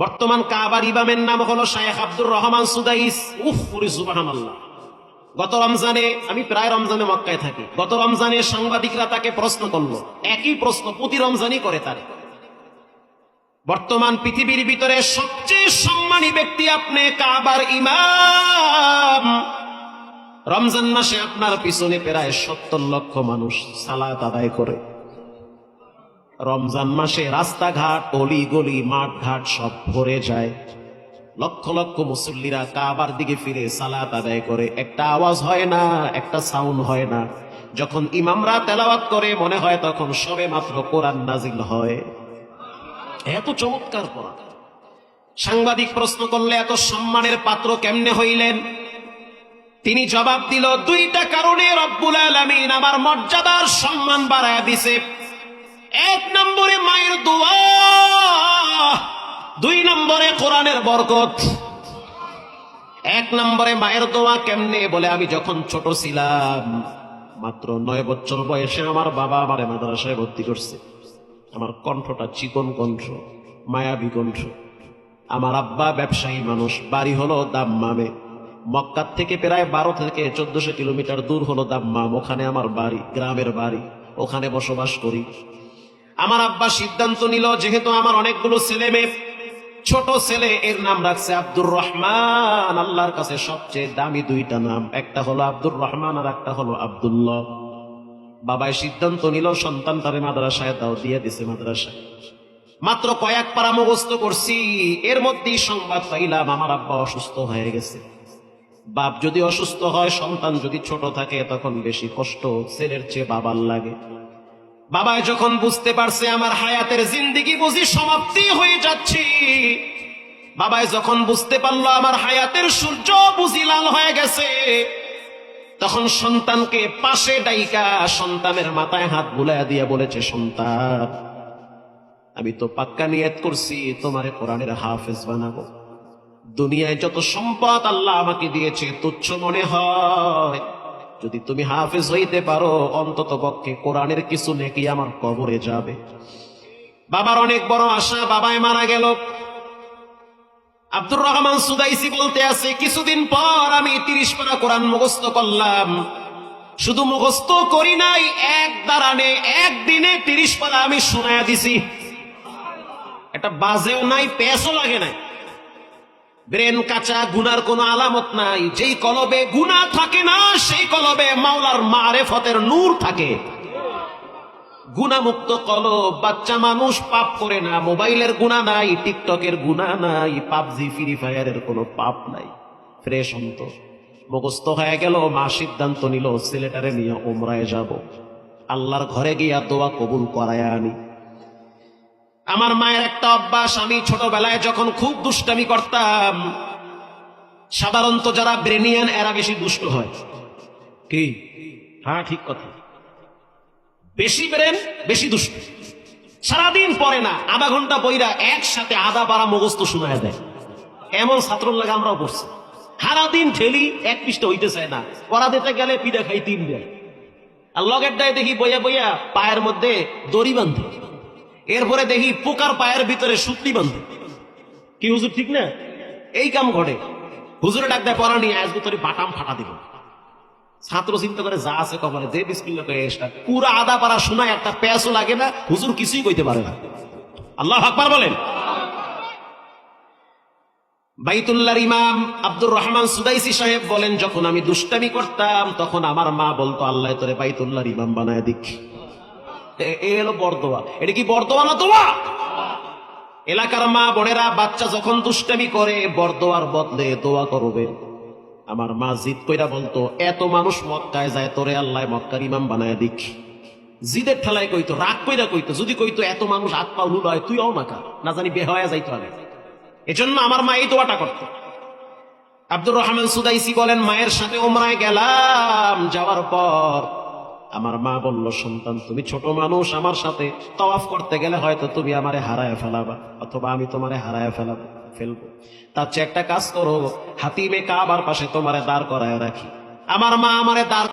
বর্তমান কাবার ইমামের নাম হলো শায়েখ আব্দুর রহমান সুদাইস। উফ সুবহানাল্লাহ। গত রমজানে, আমি প্রায় রমজানে মক্কায় থাকি। গত রমজানে সাংবাদিকরা তাকে প্রশ্ন করল। একই প্রশ্ন প্রতি রমজানই করে তারে। বর্তমান পৃথিবীর ভিতরে সবচেয়ে সম্মানী ব্যক্তি আপনি কাবার ইমাম। রমজান মাসে আপনার পিছনে প্রায় সত্তর লক্ষ মানুষ সালাত আদায় করে। রমজান মাসে রাস্তাঘাট অলি গলি মাঠ ঘাট সব ভরে যায়। লক্ষ লক্ষ মুসল্লিরা কাবার দিকে ফিরে সালাত আদায় করে। একটা আওয়াজ হয় না, একটা সাউন্ড হয় না। যখন ইমামরা তেলাওয়াত করে, মনে হয় তখন সবে মাত্র কোরআন নাজিল হয়। এত চমৎকার কোরআন সাংবাদিক প্রশ্ন করলে, এত সম্মানের পাত্র কেমনে হইলেন? তিনি জবাব দিল, দুইটা কারণে রব্বুল আলামিন আমার মর্যাদার সম্মান বাড়ায় দিছে। এক নম্বরে মায়ের দোয়া, দুই নম্বরে কোরআনের বরকত। এক নম্বরে মায়ের দোয়া কেমনে বলে, আমি যখন ছোট ছিলাম, মাত্র নয় বছর বয়সে আমার বাবা আমার মাদ্রাসায় ভর্তি করছে। আমার কণ্ঠটা চিকন কণ্ঠ, মায়াবী কণ্ঠ। আমার আব্বা ব্যবসায়ী মানুষ, বাড়ি হলো দাম দাম্মামে। মক্কার থেকে প্রায় বারো থেকে চোদ্দশো কিলোমিটার দূর হলো দাম্মাম। ওখানে আমার বাড়ি, গ্রামের বাড়ি। ওখানে বসবাস করি। আমার আব্বা সিদ্ধান্ত নিল, যেহেতু আমার অনেকগুলো ছেলে মেয়ে, ছোট ছেলে, এর নাম রাখছে আব্দুর রহমান। আল্লাহর কাছে সবচেয়ে দামি দুইটা নাম, একটা হলো আব্দুর রহমান আর একটা হলো আব্দুল্লাহ। বাবাই সিদ্ধান্ত নিল, সন্তান তারে মাদ্রাসায় দাও, দিয়ে দিছে মাদ্রাসায়। মাত্র কয়েক পারা মুখস্থ করছি, এর মধ্যেই সংবাদ পাইলাম, আমার আব্বা অসুস্থ হয়ে গেছে। বাপ যদি অসুস্থ হয়, সন্তান যদি ছোট থাকে, তখন বেশি কষ্ট, ছেলের চেয়ে বাবার লাগে। বাবাই যখন বুঝতে পারছে আমার হায়াতের জিন্দিগি বুঝি সমাপ্তি হয়ে যাচ্ছি বাবায় যখন বুঝতে পারল আমার হায়াতের সূর্য বুঝি লাল হয়ে গেছে, তখন সন্তানকে পাশে ডাইকা সন্তানের মাথায় হাত বুলাইয়া দিয়ে বলেছে, সন্তান, আমি তো পাক্কা নিয়ত করছি, তোমারে কোরআনের হাফেজ বানাবো। দুনিয়ায় যত সম্পদ আল্লাহ আমাকে দিয়েছে, তুচ্ছ মনে হয় যদি তুমি হাফেজ হইতে পারো, অন্তত পক্ষে কোরআনের কিছু নেকি আমার কবরে যাবে। বাবার অনেক বড় আশা বাবায় মারা গেল। আব্দুর রহমান সুদাইসি বলতে আছে, কিছুদিন পর আমি তিরিশ পারা কোরআন মুখস্থ করলাম। শুধু মুখস্থ করি নাই, এক দাঁড়ানে একদিনে তিরিশ পারা আমি শোনায়া দিছি। এটা বাজেও নাই পেসও লাগে নাই। ব্রেন কাঁচা, গুনার কোনো আলামত নাই। যেই কলবে গুনা থাকে না, সেই কলবে মাওলার মারেফতের নূর থাকে। গুণামুক্ত কলব, বাচ্চা মানুষ পাপ করে না। মোবাইলের গুণা নাই, টিকটকের গুণা নাই, পাবজি, ফ্রি ফায়ারের কোনো পাপ নাই। ফ্রেশ অন্ত মুখস্থ হয়ে গেল, মা সিদ্ধান্ত নিল সিলেটারে নিয়ে ওমরায় যাব। আল্লাহর ঘরে গিয়া দোয়া কবুল করায় আনি। আমার মায়ের একটা অভ্যাস, আমি ছোটবেলায় যখন খুব দুষ্টামি করতাম, সাধারণত যারা ব্রেনিয়ান, এরা বেশি দুষ্ট হয়। কি? হ্যাঁ ঠিক কথা। বেশি ব্রেন, বেশি দুষ্ট। সারাদিন পরে না, আধা ঘণ্টা বইরা একসাথে আধা পাড়া মুখস্থ শোনায় দেয়। এমন ছাত্র লাগে আমরাও পড়ছি। সারাদিন ঠেলি, এক পৃষ্ঠ হইতে চায় না। পড়া দিতে গেলে পিঠা খাই তিন দেয় আর লগের ডায় দেখি বইয়া বইয়া পায়ের মধ্যে দড়ি বাঁধে। এরপরে দেখি পোকার পায়ের ভিতরে সুতলি বাঁধে কি হুজুর, ঠিক না? এই কাম ঘটে। হুজুরে ডাক দেয় পড়া নিয়ে আসব তোর বাটাম ফাটা দিব। ছাত্র চিন্তা করে, যা আছে কপালে যে বিসমিল্লা কয়ে এসটা। পুরা আদা পারা শোনায় একটা প্যাসও লাগে না, হুজুর কিছুই কইতে পারে না। আল্লাহ আকবার বলেন। বাইতুল্লাহর ইমাম আব্দুর রহমান সুদাইসি সাহেব বলেন, যখন আমি দুষ্টামি করতাম, তখন আমার মা বলতো, আল্লাহ তোরে বাইতুল্লাহর ইমাম বানায় দিক এ- এ হলো বরদোয়া। এটা কি বরদোয়া না দোয়া? এলাকার মা বোনেরা বাচ্চা যখন দুষ্টামি করে, বরদোয়ার বদলে দোয়া করবে। আমার মা জিদ কইরা বলতো, এত মানুষ মক্কায় যায়, তোরে আল্লাহ মক্কার ইমাম বানায় দিক। জিদের ঠেলায় কইতো, রাগ কইরা কইতো, যদি কইতো এত মানুষ হাত পা হুল হয় তুই অও না কা না জানি বেহয়া যাইতো আগে। এজন্য আমার মা এই দোয়াটা করতো। আব্দুর রহমান সুদাইসি বলেন, মায়ের সাথে ওমরায় গেলাম, যাওয়ার পর আমার মা বলল, সন্তান, তুমি ছোট মানুষ, আমার সাথে তওয়াফ করতে গেলে হয়তো তুমি আমারে হারায় ফেলাবা, অথবা আমি তোমারে হারায় ফেলাবো, ফেলব। তার চেয়ে একটা কাজ করো, হাতিমে কাবার পাশে তোমারে দাঁড় করায় রাখি। আমার মা আমারে দাঁড়